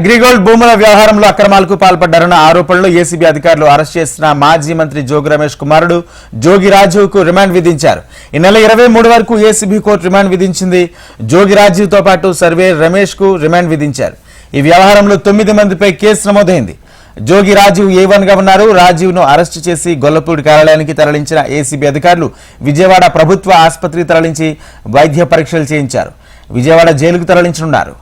అగ్రిగోల్డ్ భూముల వ్యవహారంలో అక్రమాలకు పాల్పడ్డారన్న ఆరోపణలు ఏసీబీ అధికారులు అరెస్ట్ చేసిన మాజీ మంత్రి జోగి రమేష్ కుమారుడు జోగి రాజీవ్కు రిమాండ్ విధించారు. ఈ నెల ఇరవై మూడు వరకు ఏసీబీ కోర్టు రిమాండ్ విధించింది. జోగి రాజీవ్తో పాటు సర్వే రమేష్కు రిమాండ్ విధించారు. ఈ వ్యవహారంలో తొమ్మిది మందిపై కేసు నమోదైంది. జోగి రాజీవ్ ఏ గా ఉన్నారు. రాజీవ్ను అరెస్టు చేసి గొల్లపూడి కార్యాలయానికి తరలించిన ఏసీబీ అధికారులు విజయవాడ ప్రభుత్వ ఆసుపత్రికి తరలించి వైద్య పరీక్షలు చేయించారు. విజయవాడ జైలుకు తరలించనున్నారు.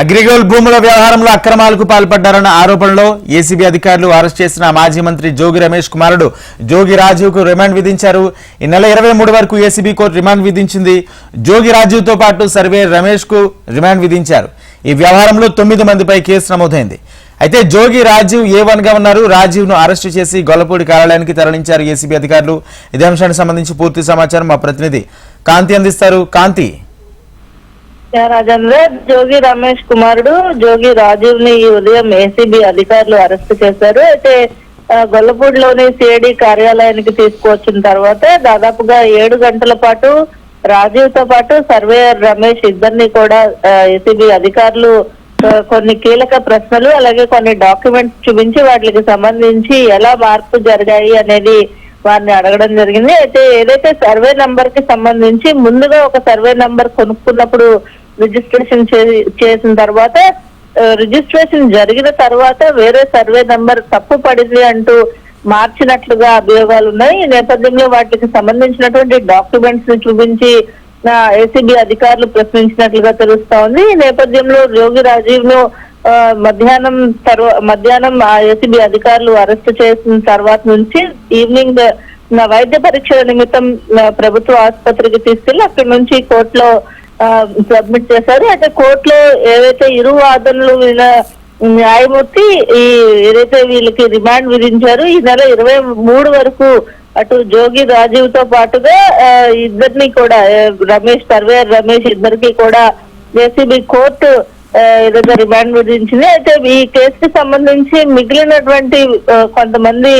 అగ్రిగోల్ భూముల వ్యవహారంలో అక్రమాలకు పాల్పడ్డారన్న ఆరోపణలో ఏసీబీ అధికారులు అరెస్ట్ చేసిన మాజీ మంత్రి జోగి రమేష్ కుమారుడు. జోగి రాజీవ్కు రిమాండ్ విధించారు. ఈ నెల ఇరవై మూడు వరకు ఏసీబీ కోర్టు రిమాండ్ విధించింది. జోగి రాజీవ్తో పాటు సర్వే రమేష్కు రిమాండ్ విధించారు. ఈ వ్యవహారంలో తొమ్మిది మందిపై కేసు నమోదైంది. అయితే జోగి రాజీవ్ ఏ వన్గా ఉన్నారు. రాజీవ్ను అరెస్టు చేసి గొల్లపూడి కార్యాలయానికి తరలించారు ఏసీబీ అధికారులు. ఇదే అంశానికి సంబంధించి పూర్తి సమాచారం మా ప్రతినిధి కాంతి అందిస్తారు. కాంతి రాజేంద్ర జోగి రమేష్ కుమారుడు జోగి రాజీవ్ని ఈ ఉదయం ఏసీబీ అధికారులు అరెస్ట్ చేశారు. అయితే ఆ, గొల్లపూడిలోని సిఐడి కార్యాలయానికి తీసుకువచ్చిన తర్వాత దాదాపుగా ఏడు గంటల పాటు రాజీవ్తో పాటు సర్వేయర్ రమేష్ ఇద్దరిని కూడా ఏసీబీ అధికారులు కొన్ని కీలక ప్రశ్నలు అలాగే కొన్ని డాక్యుమెంట్స్ చూపించి వాటికి సంబంధించి ఎలా మార్పు జరిగాయి అనేది వారిని అడగడం జరిగింది. అయితే ఏదైతే సర్వే నంబర్కి సంబంధించి ముందుగా ఒక సర్వే నంబర్ కొనుక్కున్నప్పుడు రిజిస్ట్రేషన్ చే- చేసిన తర్వాత రిజిస్ట్రేషన్ జరిగిన తర్వాత వేరే సర్వే నంబర్ తప్పు పడింది అంటూ మార్చినట్లుగా అభియోగాలు ఉన్నాయి. ఈ నేపథ్యంలో వాటికి సంబంధించినటువంటి డాక్యుమెంట్స్ని చూపించి ఏసీబీ అధికారులు ప్రశ్నించినట్లుగా తెలుస్తా ఉంది. ఈ నేపథ్యంలో యోగి రాజీవ్ను మధ్యాహ్నం తర్వా మధ్యాహ్నం ఆ ఏసీబీ అధికారులు అరెస్ట్ చేసిన తర్వాత నుంచి ఈవినింగ్ నా వైద్య పరీక్షల నిమిత్తం ప్రభుత్వ ఆసుపత్రికి తీసుకెళ్ళి అక్కడి నుంచి కోర్టులో సబ్మిట్ చేశారు. అయితే కోర్టులో ఏవైతే ఇరు వాదనలు విన న్యాయమూర్తి ఈ ఏదైతే వీళ్ళకి రిమాండ్ విధించారు ఈ నెల ఇరవై మూడు వరకు అటు జోగి రాజీవ్తో పాటుగా ఇద్దరిని కూడా రమేష్ సర్వేయర్ రమేష్ ఇద్దరికి కూడా ఏసీబీ కోర్టు ఏదైతే రిమాండ్ విధించింది. అయితే ఈ కేసుకి సంబంధించి మిగిలినటువంటి కొంతమంది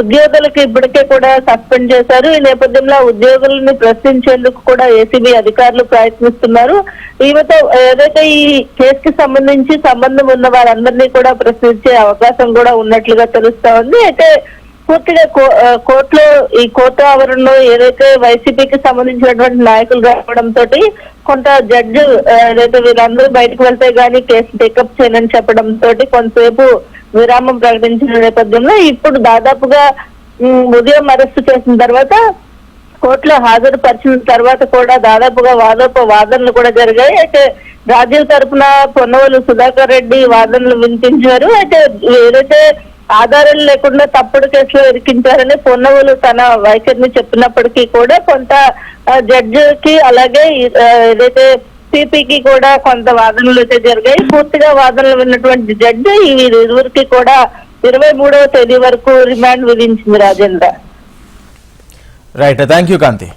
ఉద్యోగులకు ఇప్పటికే కూడా సస్పెండ్ చేశారు. ఈ నేపథ్యంలో ఉద్యోగులను ప్రశ్నించేందుకు కూడా ఏసీబీ అధికారులు ప్రయత్నిస్తున్నారు. ఈమెతో ఏదైతే ఈ కేసుకి సంబంధించి సంబంధం ఉన్న వారందరినీ కూడా ప్రశ్నించే అవకాశం కూడా ఉన్నట్లుగా తెలుస్తా ఉంది. అయితే పూర్తిగా కోర్టులో ఈ కోర్టు ఆవరణలో ఏదైతే వైసీపీకి సంబంధించినటువంటి నాయకులు రావడం తోటి కొంత జడ్జి ఏదైతే వీళ్ళందరూ బయటకు వెళ్తే గానీ కేసు టేకప్ చేయనని చెప్పడం తోటి కొంతసేపు విరామం ప్రకటించిన నేపథ్యంలో ఇప్పుడు దాదాపుగా ఉదయం అరెస్టు చేసిన తర్వాత కోర్టులో హాజరుపరిచిన తర్వాత కూడా దాదాపుగా వాదోప వాదనలు కూడా జరిగాయి. అయితే రాజీవ్ తరపున పొన్నవలు సుధాకర్ రెడ్డి వాదనలు వినిపించారు. అయితే ఏదైతే ఆధారాలు లేకుండా తప్పుడు కేసులో ఇరికించారని పొన్నవులు తన వైఖరిని చెప్పినప్పటికీ కూడా కొంత జడ్జికి అలాగే ఏదైతే సిపికి కూడా కొంత వాదనలు అయితే జరిగాయి. పూర్తిగా వాదనలు విన్నటువంటి జడ్జి ఈ ఇరువురికి కూడా ఇరవై మూడవ తేదీ వరకు రిమాండ్ విధించింది Rajendra. Right thank you Kanthi